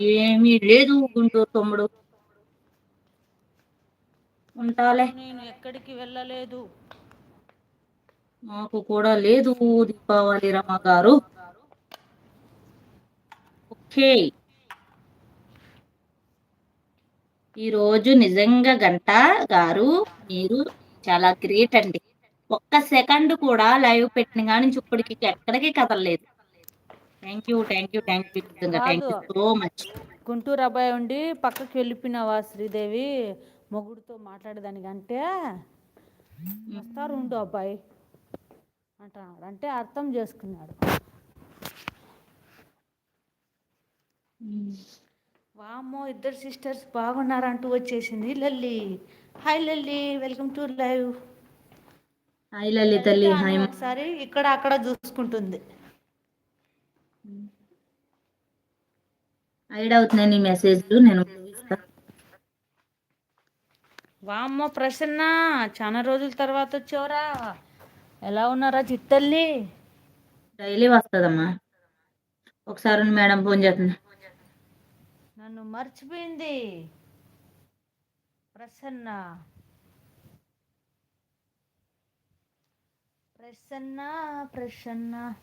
ఏమీ లేదు గుంటూరు తమ్ముడు. ఉంటాలే. నేను ఎక్కడికి వెళ్ళలేదు. మాకు కూడా లేదు దీపావళి రమ గారు. ఓకే. ఈ రోజు నిజంగా గంట గారు మీరు చాలా గ్రేట్ అండి. ఒక్క సెకండ్ కూడా లైవ్ పెట్టిన కానీ ఇప్పటికి ఎక్కడికి కదలలేదు. Thank you thank you thank you thank you so much Guntur అబ్బాయి ఉండి పక్కకి వెళ్ళిపోయినావా శ్రీదేవి? మొగుడుతో మాట్లాడేదానికంటే వస్తారు ఉండు అబ్బాయి అంటున్నాడు. అంటే అర్థం చేసుకున్నాడు. వామ్మో ఇద్దరు సిస్టర్స్ బాగున్నారంటూ వచ్చేసింది Lalli. Hi Lalli welcome to live hi Lali తల్లి హాయ్ ఒకసారి ఇక్కడ అక్కడ చూసుకుంటుంది. హైడ్ అవుతున్నాయి నీ మెసేజ్లు నేను వామ్మో ప్రసన్న చాలా రోజుల తర్వాత వచ్చావురా. ఎలా ఉన్నారా చిత్తల్లి డైలీ వస్తుందమ్మా. ఒకసారి మేడం ఫోన్ చేస్తుంది. నన్ను మర్చిపోయింది. ప్రసన్న. ప్రసన్న ప్రసన్న.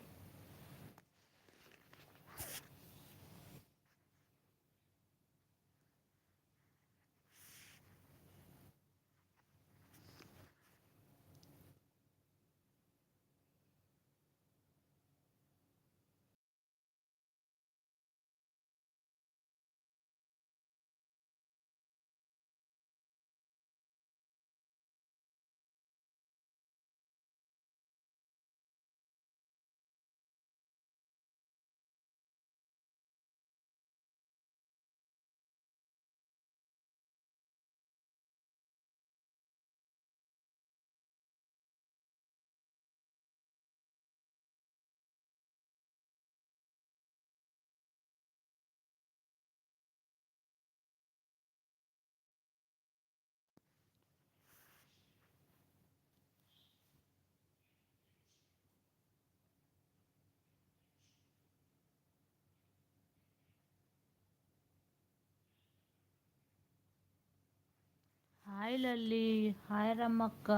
హాయ్ లల్లి హాయ్ రమ్మక్క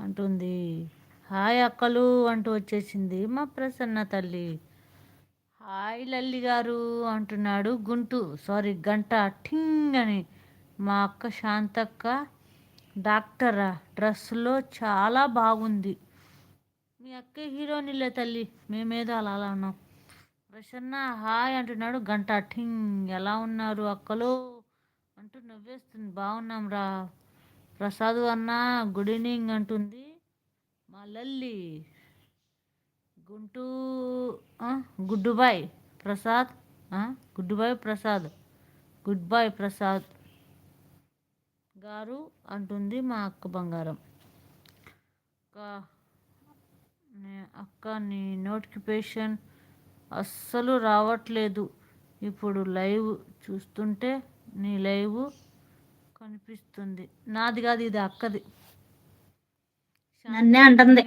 అంటుంది. హాయ్ అక్కలు అంటూ వచ్చేసింది మా ప్రసన్న తల్లి. హాయ్ లల్లి గారు అంటున్నాడు గుంటు. సారీ గంట ఠింగ్ అని. మా అక్క శాంతక్క డాక్టరా డ్రెస్లో చాలా బాగుంది. మీ అక్క హీరోనిలే తల్లి మేమేదో అలా అలా ఉన్నాం. ప్రసన్న హాయ్ అంటున్నాడు గంట ఠింగ్ ఎలా ఉన్నారు అక్కలు? అంటూ నవ్వేస్తుంది. బాగున్నాం రా. ప్రసాద్ అన్న గుడ్ ఈవినింగ్ అంటుంది మా లల్లి. గుంటూ ఆ, goodbye Prasad goodbye bye Prasad goodbye Prasad గారు అంటుంది మా అక్క బంగారం. అక్క అక్క నీ నోటిఫికేషన్ అస్సలు రావట్లేదు. ఇప్పుడు లైవ్ చూస్తుంటే నీ లైవ్ కనిపిస్తుంది. నాది కాదు ఇది అక్కది. నన్నే అంటుంది?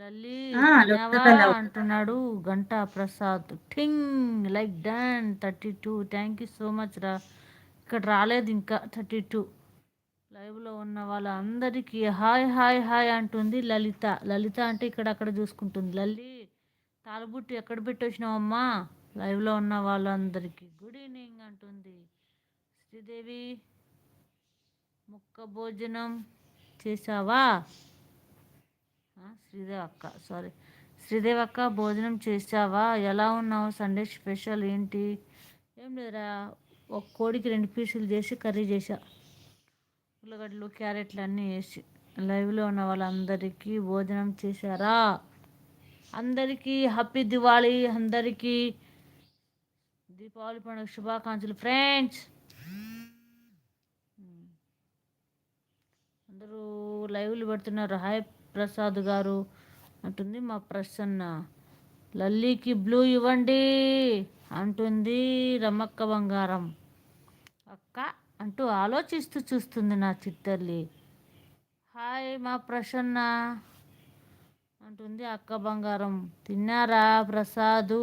లల్లి. అంటున్నాడు Ganta Prasad thing like done thirty two. Thank you so much రా. ఇక్కడ రాలేదు ఇంకా థర్టీ టూ. లైవ్లో ఉన్న వాళ్ళందరికీ హాయ్ హాయ్ హాయ్ అంటుంది లలిత. లలిత అంటే ఇక్కడ అక్కడ చూసుకుంటుంది. లల్లి తాళబుట్టు ఎక్కడ పెట్టి వచ్చినావమ్మా లైవ్లో ఉన్న వాళ్ళందరికీ గుడ్ ఈవినింగ్ అంటుంది. శ్రీదేవి ముక్క భోజనం చేసావా శ్రీదేవి అక్క సారీ శ్రీదేవి అక్క భోజనం చేసావా ఎలా ఉన్నావు? సండే స్పెషల్ ఏంటి? ఏం లేదురా ఒక కోడికి రెండు పీసులు చేసి కర్రీ చేసా ఉల్లగడ్డలు క్యారెట్లు అన్నీ వేసి. లైవ్లో ఉన్న వాళ్ళందరికీ భోజనం చేశారా? అందరికీ హ్యాపీ దివాళీ అందరికీ దీపావళి పండుగ శుభాకాంక్షలు ఫ్రెండ్స్. అందరూ లైవ్లు పెడుతున్నారు. హాయ్ ప్రసాద్ గారు అంటుంది మా ప్రసన్న. లల్లీకి బ్లూ ఇవ్వండి అంటుంది రమక్క బంగారం. అక్క అంటూ ఆలోచిస్తూ చూస్తుంది నా చిత్తల్లి. హాయ్ మా ప్రసన్న అంటుంది అక్క బంగారం. తిన్నారా ప్రసాదు?